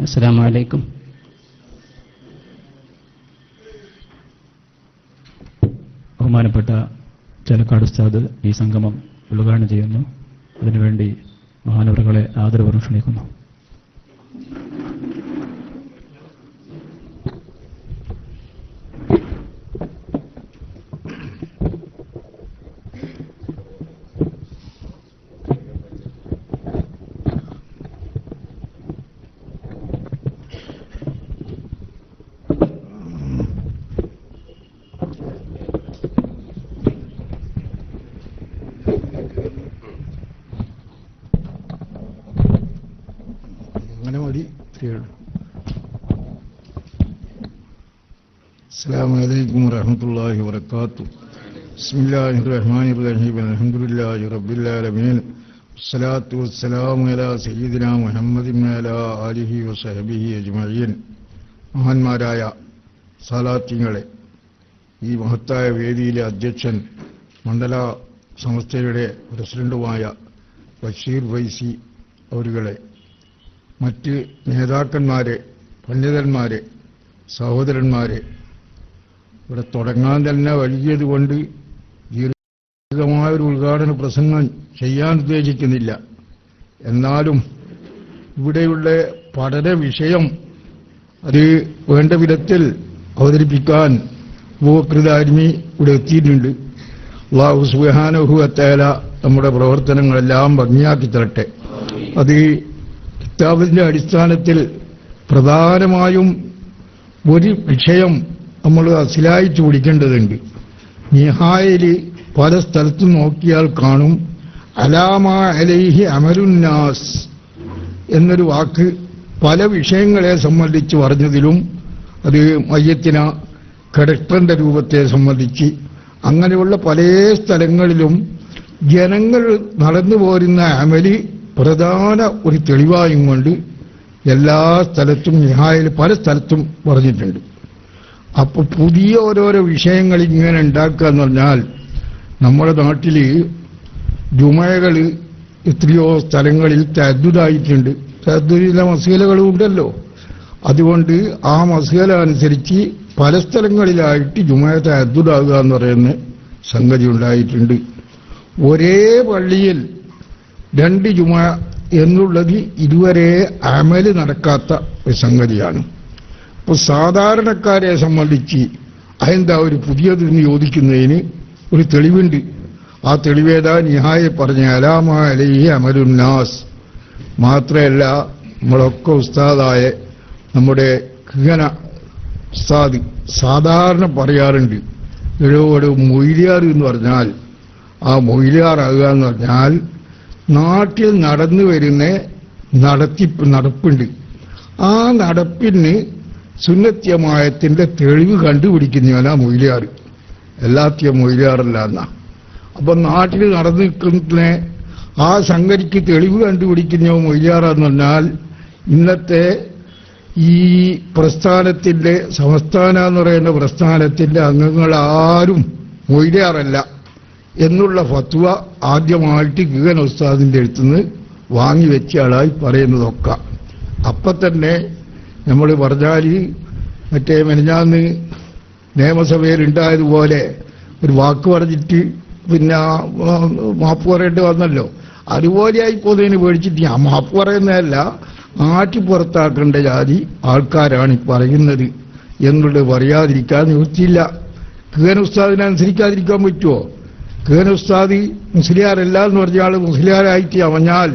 അലൈക്കും ബഹുമാനപ്പെട്ട ചലക്കാട് ഉസ്താദ് ഈ സംഗമം ഉദ്ഘാടനം ചെയ്യുന്നു. അതിനുവേണ്ടി മഹാനവറുകളെ ആദരവോറും ക്ഷണിക്കുന്നു മതി സ്ത്രീകൾ അസ്സാം വലൈക്കും വറഹമത്തല്ലാഹി വബർക്കാത്തു ബിസ്മില്ലാഹി റഹ്മാനി റഹീം അൽഹംദുലില്ലാഹി റബ്ബിൽ ആലമീൻ വസ്സലാത്തു വസ്സലാമു അലാ സയ്യിദിനാ മുഹമ്മദിൻ അലാ ആലിഹി വസഹബിഹി അജ്മഈൻ. മഹാന്മാരായ സാലാത്യങ്ങളെ ഈ മഹത്തായ വേദിയിലെ അധ്യക്ഷൻ മണ്ഡല സംസ്ഥയുടെ പ്രസിഡന്റുമായ ബഷീർ വൈസി അവരുകളെ മറ്റ് നേതാക്കന്മാരെ പണ്ഡിതന്മാരെ സഹോദരന്മാരെ ഇവിടെ തുടങ്ങാൻ തന്നെ വൈകിയത് കൊണ്ട് ദീർഘമായൊരു ഉദ്ഘാടന പ്രസംഗം ചെയ്യാൻ ഉദ്ദേശിക്കുന്നില്ല. എന്നാലും ഇവിടെയുള്ള പഠന വിഷയം അത് വേണ്ട വിധത്തിൽ അവതരിപ്പിക്കാൻ ഉപകൃതാരുമി ഇവിടെ എത്തിയിട്ടുണ്ട്. അള്ളാഹു അത്തേല നമ്മുടെ പ്രവർത്തനങ്ങളെല്ലാം ഭംഗിയാക്കി തരട്ടെ. അത് കിതാബിന്റെ അടിസ്ഥാനത്തിൽ പ്രധാനമായും ഒരു വിഷയം നമ്മൾ അസിലായിച്ചു പിടിക്കേണ്ടതുണ്ട്. നിഹായിൽ പല സ്ഥലത്തും നോക്കിയാൽ കാണും. അലാമ അലൈഹി അമരുന്നാസ് എന്നൊരു വാക്ക് പല വിഷയങ്ങളെ സംബന്ധിച്ച് പറഞ്ഞതിലും അത് മയ്യത്തിന കടക്ടറിന്റെ രൂപത്തെ സംബന്ധിച്ച് അങ്ങനെയുള്ള പല സ്ഥലങ്ങളിലും ജനങ്ങൾ നടന്നു പോരുന്ന അമൽ പ്രധാന ഒരു തെളിവായും കൊണ്ട് എല്ലാ സ്ഥലത്തും നിഹായിൽ പല സ്ഥലത്തും പറഞ്ഞിട്ടുണ്ട്. അപ്പൊ പുതിയ ഓരോരോ വിഷയങ്ങൾ ഇങ്ങനെ ഉണ്ടാക്കുക എന്ന് പറഞ്ഞാൽ നമ്മുടെ നാട്ടിൽ ജുമകൾ എത്രയോ സ്ഥലങ്ങളിൽ തദ്ദുതായിട്ടുണ്ട് തദ്ദുരിലെ മസീലകളും ഉണ്ടല്ലോ. അതുകൊണ്ട് ആ മസീല അനുസരിച്ച് പല സ്ഥലങ്ങളിലായിട്ട് ജുമ തദ്ദുതാകുക എന്ന് പറയുന്ന സംഗതി ഉണ്ടായിട്ടുണ്ട്. ഒരേ പള്ളിയിൽ രണ്ട് ജുമ എന്നുള്ളത് ഇതുവരെ അമൽ നടക്കാത്ത ഒരു സംഗതിയാണ്. ഇപ്പൊ സാധാരണക്കാരെ സംബന്ധിച്ച് അതെന്താ ഒരു പുതിയതെന്ന് ചോദിക്കുന്നതിന് ഒരു തെളിവുണ്ട്. ആ തെളിവേതാ നിഹായ പറഞ്ഞ അലാമ അലൈഹി അമരുന്നാസ് മാത്രമല്ല നമ്മളൊക്കെ ഉസ്താദായ നമ്മുടെ കിഹന ഉസ്താദ് സാധാരണ പറയാറുണ്ട് ഇതിലൂടെ മൊയിലിയാർ എന്ന് പറഞ്ഞാൽ ആ മൊയിലിയാറാകുക എന്ന് പറഞ്ഞാൽ നാട്ടിൽ നടന്നു വരുന്ന നടത്തിപ്പ് നടപ്പുണ്ട്. ആ നടപ്പിന് സുന്നത്യമായത്തിന്റെ തെളിവ് കണ്ടുപിടിക്കുന്നവനാ മൊയ്ലിയാർ. എല്ലാത്തിയ മൊയിലാറല്ല എന്നാ അപ്പൊ നാട്ടിൽ നടന്നു നിൽക്കുന്ന ആ സംഗതിക്ക് തെളിവ് കണ്ടുപിടിക്കുന്ന മൊയിലാറാന്ന് പറഞ്ഞാൽ ഇന്നത്തെ ഈ പ്രസ്ഥാനത്തിന്റെ സംസ്ഥാന എന്ന് പറയുന്ന പ്രസ്ഥാനത്തിന്റെ അംഗങ്ങൾ ആരും മൊയ്ലിയാറല്ല. എന്നുള്ള ഫത്വ ആദ്യമായിട്ട് ഗഗൻ ഉസ്താദിന്റെ അടുത്തുനിന്ന് വാങ്ങിവെച്ച ആളായി പറയുന്നതൊക്കെ. അപ്പൊ തന്നെ നമ്മൾ പറഞ്ഞാൽ മറ്റേ മെനഞ്ഞാന്ന് നിയമസഭയിൽ ഉണ്ടായതുപോലെ ഒരു വാക്ക് പറഞ്ഞിട്ട് പിന്നെ മാപ്പ് പറയേണ്ടി വന്നല്ലോ. അതുപോലെയായി പോകുന്നതിന് പേടിച്ചിട്ട് ഞാൻ മാപ്പ് പറയുന്നതല്ല ആറ്റി പുറത്താക്കേണ്ട ജാതി ആൾക്കാരാണ് ഈ പറയുന്നത് എന്നുള്ളത് പറയാതിരിക്കാൻ നിവൃത്തിയില്ല. കേൻ ഉസ്താദിനെ അനുസരിക്കാതിരിക്കാൻ പറ്റുമോ കേൻ ഉസ്താദി മുസ്ലിയാരല്ല എന്ന് പറഞ്ഞ ആൾ മുസ്ലിയാരായിട്ട് അവഞ്ഞാൽ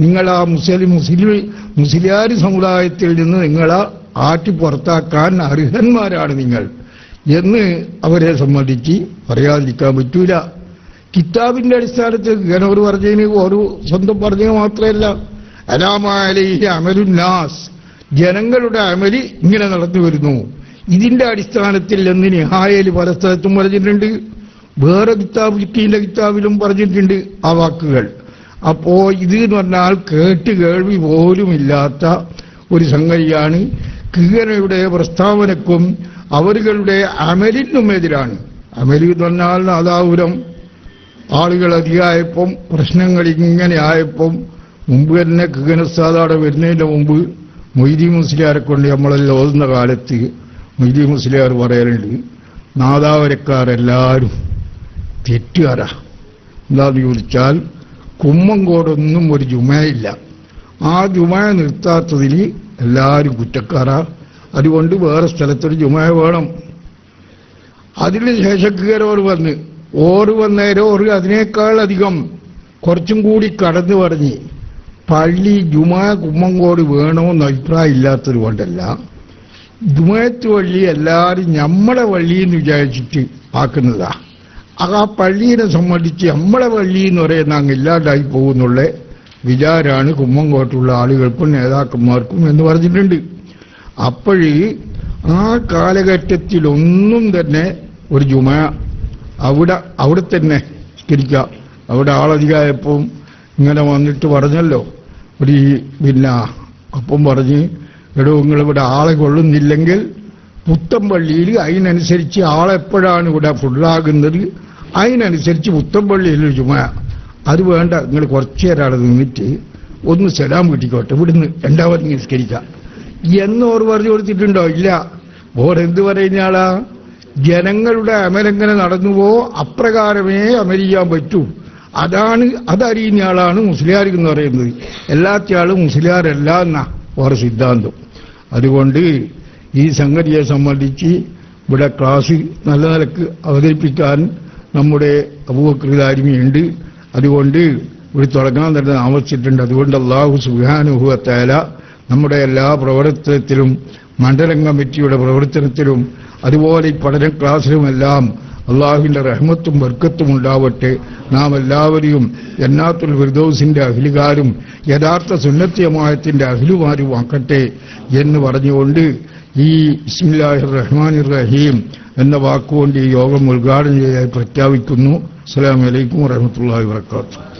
നിങ്ങൾ ആ മുസ്ലിം മുസ്ലിം മുസ്ലിയാരി സമുദായത്തിൽ നിന്ന് നിങ്ങളെ ആറ്റി പുറത്താക്കാൻ അർഹന്മാരാണ് നിങ്ങൾ എന്ന് അവരെ സംബന്ധിച്ച് പറയാതിരിക്കാൻ പറ്റൂല. കിതാബിന്റെ അടിസ്ഥാനത്തിൽ ഗനോർ പറഞ്ഞതിന് ഒരു സ്വന്തം പറഞ്ഞത് മാത്രമല്ല അലാമാലൈഹി അമലുന്നാസ് ജനങ്ങളുടെ അമലി ഇങ്ങനെ നടന്നു വരുന്നു. ഇതിന്റെ അടിസ്ഥാനത്തിൽ എന്ന് നിഹായയിൽ പല സ്ഥലത്തും പറഞ്ഞിട്ടുണ്ട്. വേറെ കിതാബ് ലിക്കീന്റെ കിതാബിലും പറഞ്ഞിട്ടുണ്ട് ആ വാക്കുകൾ. അപ്പോ ഇത് എന്ന് പറഞ്ഞാൽ കേട്ട് കേൾവി പോലും ഇല്ലാത്ത ഒരു സംഗതിയാണ്. കീരയുടെ പ്രസ്താവനക്കും അവരുകളുടെ അമലിനും എതിരാണ്. അമലി എന്ന് പറഞ്ഞാൽ നാദാപുരം. ആളുകൾ അധികമായപ്പം പ്രശ്നങ്ങൾ ഇങ്ങനെ ആയപ്പം മുമ്പ് തന്നെ കിഗനസാദാടെ വരുന്നതിന് മുമ്പ് മൊയ്തി മുസ്ലിയാരെ കൊണ്ട് നമ്മളെല്ലാം ഓതുന്ന കാലത്ത് മൊയ്തി മുസ്ലിയാർ പറയലുണ്ട് നാദാവരക്കാരെല്ലാവരും തെറ്റുകാരാ. എന്താന്ന് ചോദിച്ചാൽ കുമ്മങ്കോടൊന്നും ഒരു ജുമയില്ല. ആ ജുമ നിർത്താത്തതിൽ എല്ലാവരും കുറ്റക്കാരാ. അതുകൊണ്ട് വേറെ സ്ഥലത്തൊരു ജുമ വേണം. അതിന് ശേഷം ഓർ വന്ന് ഓറ് വന്നേരം ഓറ് അതിനേക്കാൾ അധികം. കുറച്ചും കൂടി കടന്നു പറഞ്ഞ് പള്ളി ജുമാ കുമ്മങ്കോട് വേണമെന്ന് അഭിപ്രായം ഇല്ലാത്തത് കൊണ്ടല്ല. ജുമയത്ത് വള്ളി എല്ലാവരും നമ്മളെ വള്ളി എന്ന് വിചാരിച്ചിട്ട് ആക്കുന്നതാ ആ പള്ളീനെ സംബന്ധിച്ച് നമ്മളെ പള്ളി എന്ന് പറയുന്ന അങ്ങ് ഇല്ലാണ്ടായി പോകുന്നുള്ള വിചാരാണ് കുമ്മങ്കോട്ടുള്ള ആളുകൾക്കും നേതാക്കന്മാർക്കും എന്ന് പറഞ്ഞിട്ടുണ്ട്. അപ്പോഴ് ആ കാലഘട്ടത്തിലൊന്നും തന്നെ ഒരു ജുമ അവിടെ അവിടെ തന്നെ സ്കരിക്കാം അവിടെ ആളധികമായപ്പം ഇങ്ങനെ വന്നിട്ട് പറഞ്ഞല്ലോ. ഒരു പിന്നെ അപ്പം പറഞ്ഞ് എടോ നിങ്ങളിവിടെ ആളെ കൊള്ളുന്നില്ലെങ്കിൽ പുത്തമ്പള്ളിയിൽ അതിനനുസരിച്ച് ആളെപ്പോഴാണ് ഇവിടെ ഫുള്ളാകുന്നത്? അതിനനുസരിച്ച് പുത്തമ്പള്ളിയിൽ ഒരു ജുമ അത് വേണ്ട നിങ്ങൾ കുറച്ചു നേരം നിന്നിട്ട് ഒന്ന് സലാം കിട്ടിക്കോട്ടെ. ഇവിടുന്ന് രണ്ടാമത് നിസ്കരിക്കാം. എന്നോർ പറഞ്ഞു കൊടുത്തിട്ടുണ്ടോ? ഇല്ല. ബോർഡ് എന്ത് പറയുന്ന ജനങ്ങളുടെ അമലെങ്ങനെ നടന്നുവോ അപ്രകാരമേ അമരിക്കാൻ പറ്റൂ. അതാണ് അതറിയുന്ന ആളാണ് എന്ന് പറയുന്നത്. എല്ലാത്തയാളും മുസ്ലിയാരല്ല എന്നാ ഓരോ സിദ്ധാന്തം. അതുകൊണ്ട് ഈ സംഗതിയെ സംബന്ധിച്ച് ഇവിടെ ക്ലാസ് നല്ല നിലയ്ക്ക് അവതരിപ്പിക്കാൻ നമ്മുടെ അബൂബക്രിതാരിമിയുണ്ട് അതുകൊണ്ട് ഇവിടെ തുടങ്ങാൻ തന്നെ താമസിച്ചിട്ടുണ്ട് അതുകൊണ്ട് അള്ളാഹു സുഹാനുഭവത്തേല നമ്മുടെ എല്ലാ പ്രവർത്തനത്തിലും മണ്ഡലം കമ്മിറ്റിയുടെ പ്രവർത്തനത്തിലും അതുപോലെ ഈ പഠന ക്ലാസ്സിലുമെല്ലാം അള്ളാഹുവിന്റെ റഹ്മത്തും ബർക്കത്തും ഉണ്ടാവട്ടെ. നാം എല്ലാവരെയും എന്നാത്തുൽ ഫിർദൌസിന്റെ അഖിലുകാരും യഥാർത്ഥ സുന്നത്യമായത്തിന്റെ അഖിലുമാരും ആക്കട്ടെ എന്ന് പറഞ്ഞുകൊണ്ട് ഈ ഇസ്മില്ലാഹിർ റഹ്മാൻ റഹീം എന്ന വാക്കുകൊണ്ട് ഈ യോഗം ഉദ്ഘാടനം ചെയ്യാൻ പ്രഖ്യാപിക്കുന്നു. അസ്സലാമു അലൈക്കും വറഹ്മത്തുള്ളാഹി വബറകാതുഹു.